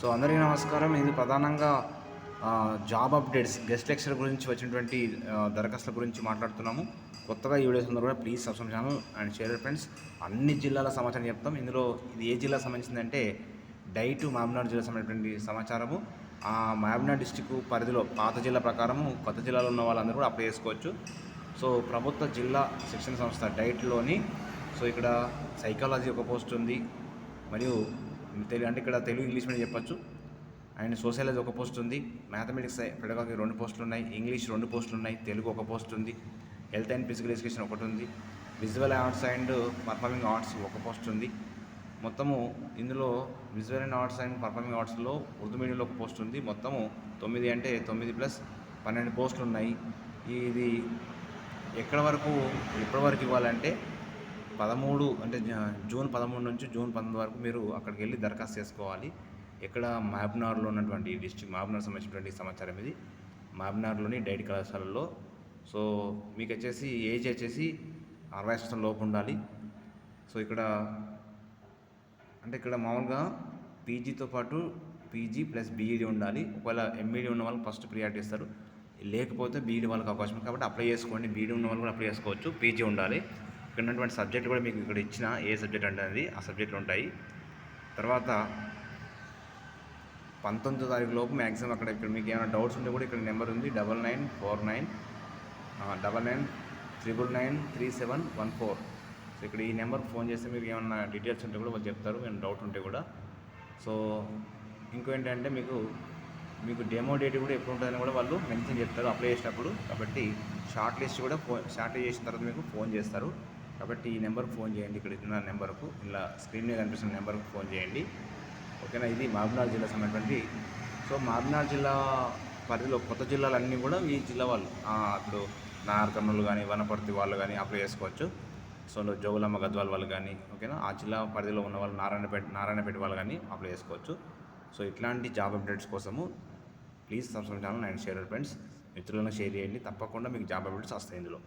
So అందరికీ నమస్కారం. ఇది ప్రధానంగా జాబ్ అప్డేట్స్ గెస్ట్ లెక్చర్ గురించి వచ్చినటువంటి దరఖాస్తుల గురించి మాట్లాడుతున్నాము. కొత్తగా ఈ వీడియోస్ అందరూ కూడా please subscribe channel and share friends అన్ని జిల్లాల సమాచారం చెప్తాం. ఇందులో ఇది ఏ జిల్లా సంబంధించిందంటే డై టు మహబూబ్నగర్ జిల్లా సంబంధించినటువంటి సమాచారము. ఆ మహబూబ్నగర్ డిస్టిక్ పరిధిలో పాత జిల్లా ప్రకారము కొత్త జిల్లాలో ఉన్న వాళ్ళందరూ కూడా అప్లై చేసుకోవచ్చు. సో ప్రభుత్వ జిల్లా శిక్షణ సంస్థ డైట్లోని సో ఇక్కడ సైకాలజీ ఒక పోస్ట్ ఉంది. మరియు తెలుగు అంటే ఇక్కడ తెలుగు ఇంగ్లీష్ మీడియం చెప్పొచ్చు. అండ్ సోషాలజీ ఒక పోస్ట్ ఉంది. మ్యాథమెటిక్స్ పెడగాకి రెండు పోస్టులు ఉన్నాయి. ఇంగ్లీష్ రెండు పోస్టులు ఉన్నాయి. తెలుగు ఒక పోస్ట్ ఉంది. హెల్త్ అండ్ ఫిజికల్ ఎడ్యుకేషన్ ఒకటి ఉంది. Visual arts and performing arts ఒక పోస్ట్ ఉంది. మొత్తము ఇందులో visual and arts and performing ఆర్ట్స్లో Urdu మీడియంలో ఒక పోస్ట్ ఉంది. మొత్తము తొమ్మిది అంటే తొమ్మిది ప్లస్ పన్నెండు పోస్టులు ఉన్నాయి. ఇది ఎక్కడ వరకు ఎప్పటి వరకు ఇవ్వాలంటే పదమూడు అంటే జూన్ పదమూడు నుంచి జూన్ పంతొమ్మిది వరకు మీరు అక్కడికి వెళ్ళి దరఖాస్తు చేసుకోవాలి. ఇక్కడ మహబ్నార్లో ఉన్నటువంటి డిస్ట్రిక్ట్ మహబ్నార్ సంబంధించినటువంటి సమాచారం ఇది. మహబ్నార్లోని డైట్ కళాశాలలో. సో మీకు వచ్చేసి ఏజ్ వచ్చేసి అరవై సంవత్సరం లోపు ఉండాలి. సో ఇక్కడ అంటే ఇక్కడ మామూలుగా పీజీతో పాటు పీజీ ప్లస్ బీఈడీ ఉండాలి. ఒకవేళ ఎంఈడీ ఉన్న వాళ్ళకి ఫస్ట్ ప్రియారిటీ ఇస్తారు. లేకపోతే బీఈడీ వాళ్ళకి అవకాశం కాబట్టి అప్లై చేసుకోండి. బీఈడీ ఉన్న వాళ్ళు కూడా అప్లై చేసుకోవచ్చు. పీజీ ఉండాలి. ఇక్కడ ఉన్నటువంటి సబ్జెక్టులు కూడా మీకు ఇక్కడ ఇచ్చిన ఏ సబ్జెక్ట్ అంటే ఆ సబ్జెక్టులు ఉంటాయి. తర్వాత పంతొమ్మిదో తారీఖు లోపు మ్యాక్సిమం అక్కడ ఇక్కడ మీకు ఏమైనా డౌట్స్ ఉంటే కూడా ఇక్కడ నెంబర్ ఉంది. Double nine four nine double nine triple nine three seven one four. So ఇక్కడ ఈ నెంబర్ ఫోన్ చేస్తే మీకు ఏమైనా డీటెయిల్స్ ఉంటే కూడా వాళ్ళు చెప్తారు ఏమైనా డౌట్ ఉంటే కూడా. సో ఇంకో ఏంటంటే మీకు మీకు డెమో డేట్ కూడా ఎప్పుడు ఉంటుందని కూడా వాళ్ళు మెన్షన్ చెప్తారు అప్లై చేసినప్పుడు. కాబట్టి షార్ట్ లిస్ట్ కూడా ఫోన్ షార్ట్ చేసిన తర్వాత మీకు ఫోన్ చేస్తారు. కాబట్టి ఈ నెంబర్కి ఫోన్ చేయండి. ఇక్కడ ఇచ్చిన నెంబర్కు ఇలా స్క్రీన్ మీద కనిపిస్తున్న నెంబర్కి ఫోన్ చేయండి. ఓకేనా? ఇది మహబూబ్నగర్ జిల్లా సంబంధించి సో మహబూబ్నగర్ జిల్లా పరిధిలో కొత్త జిల్లాలన్నీ కూడా ఈ జిల్లా వాళ్ళు. అప్పుడు ఇప్పుడు కానీ వనపర్తి వాళ్ళు కానీ అప్లై చేసుకోవచ్చు. సో జోగులమ్మ గద్వాల వాళ్ళు కానీ ఓకేనా? ఆ జిల్లా పరిధిలో ఉన్న వాళ్ళు నారాయణపేట నారాయణపేట వాళ్ళు కానీ అప్లై చేసుకోవచ్చు. సో ఇట్లాంటి జాబ్ అప్డేట్స్ కోసము please subscribe channel and share friends మిత్రులను షేర్ చేయండి. తప్పకుండా మీకు జాబ్ అప్డేట్స్ వస్తాయి ఇందులో.